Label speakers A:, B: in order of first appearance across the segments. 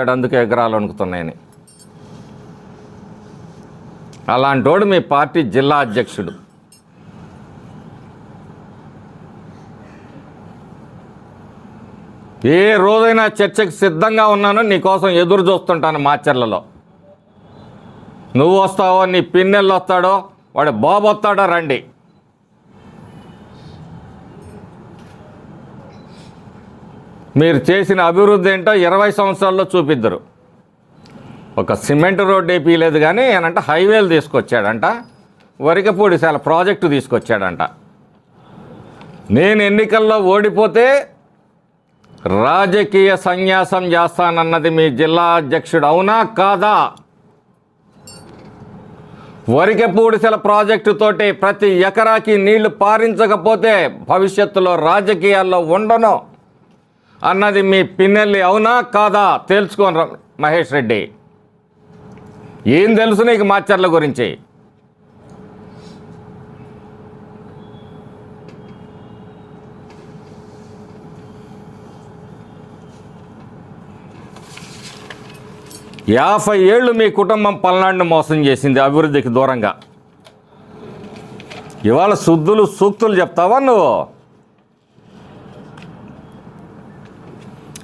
A: అందుకే ఎకరాలు వణుకుతున్నాయని. అలాంటోడు మీ పార్టీ జిల్లా అధ్యక్షుడు. ఏ రోజైనా చర్చకు సిద్ధంగా ఉన్నాను నీకోసం ఎదురు చూస్తుంటాను మాచర్లలో నువ్వు వస్తావో నీ పిన్నెళ్ళు వస్తాడో వాడు బాబు వస్తాడో రండి. మీరు చేసిన అభివృద్ధి ఏంటో ఇరవై సంవత్సరాల్లో చూపిద్దరు. ఒక సిమెంట్ రోడ్డు వేయలేదు కానీ ఏనంట హైవేలు తీసుకొచ్చాడంట. వరికపూడిశాల ప్రాజెక్టు తీసుకొచ్చాడంట. నేను ఎన్నికల్లో ఓడిపోతే రాజకీయ సన్యాసం చేస్తానన్నది మీ జిల్లా అధ్యక్షుడు అవునా కాదా? వరికపూడిసెల ప్రాజెక్టుతోటి ప్రతి ఎకరాకి నీళ్ళు పారించకపోతే భవిష్యత్తులో రాజకీయాల్లో ఉండను. అన్నది మీ పిన్నెల్లి అవునా కాదా తెలుసుకోను మహేష్ రెడ్డి. ఏం తెలుసు నీకు మాచర్ల గురించి? యాభై ఏళ్ళు మీ కుటుంబం పల్నాడును మోసం చేసింది అభివృద్ధికి దూరంగా. ఇవాళ శుద్ధులు సూక్తులు చెప్తావా నువ్వు?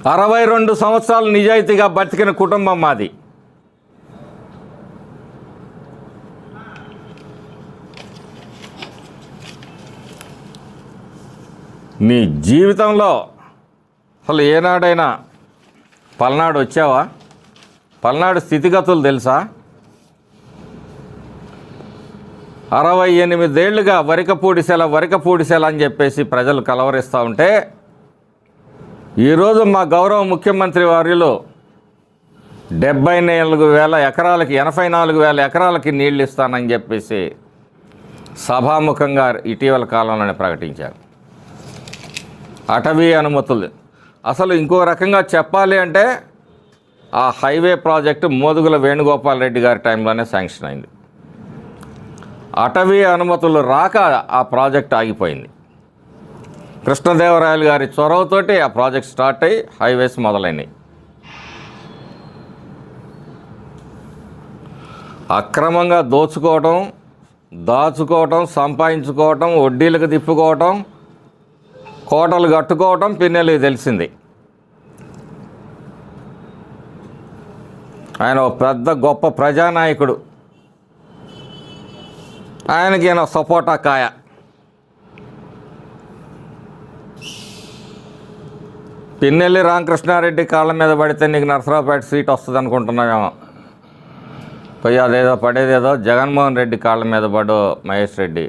A: అరవై రెండు సంవత్సరాలు నిజాయితీగా బతికిన కుటుంబం మాది. నీ జీవితంలో అసలు ఏనాడైనా పల్నాడు వచ్చావా? పల్నాడు స్థితిగతులు తెలుసా? అరవై ఎనిమిదేళ్ళుగా వరికపూడిసెల వరికపూడిసెల అని చెప్పేసి ప్రజలు కలవరిస్తూ ఉంటే ఈరోజు మా గౌరవ ముఖ్యమంత్రి వారిలో డెబ్బై నాలుగు వేల ఎకరాలకి ఎనభై నాలుగు వేల ఎకరాలకి నీళ్ళు ఇస్తానని చెప్పేసి సభాముఖంగా ఇటీవల కాలంలోనే ప్రకటించారు. అటవీ అనుమతులు. అసలు ఇంకో రకంగా చెప్పాలి అంటే ఆ హైవే ప్రాజెక్టు మోదుగుల వేణుగోపాల్ రెడ్డి గారి టైంలోనే శాంక్షన్ అయింది. అటవీ అనుమతులు రాక ఆ ప్రాజెక్ట్ ఆగిపోయింది. కృష్ణదేవరాయలు గారి చొరవతోటి ఆ ప్రాజెక్ట్ స్టార్ట్ అయ్యి హైవేస్ మొదలైనవి అక్రమంగా దోచుకోవటం దాచుకోవటం సంపాదించుకోవటం వడ్డీలకు తిప్పుకోవటం కోటలు కట్టుకోవటం పిన్నెలకి తెలిసింది. ఆయన ఒక పెద్ద గొప్ప ప్రజానాయకుడు. ఆయనకి ఈయన సపోటా కాయ. పిన్నెల్లి రామకృష్ణారెడ్డి కాళ్ళ మీద పడితే నీకు నరసరావుపేట సీట్ వస్తుంది అనుకుంటున్నామేమో పోయి అదేదో పడేదేదో జగన్మోహన్ రెడ్డి కాళ్ళ మీద పడు మహేష్ రెడ్డి.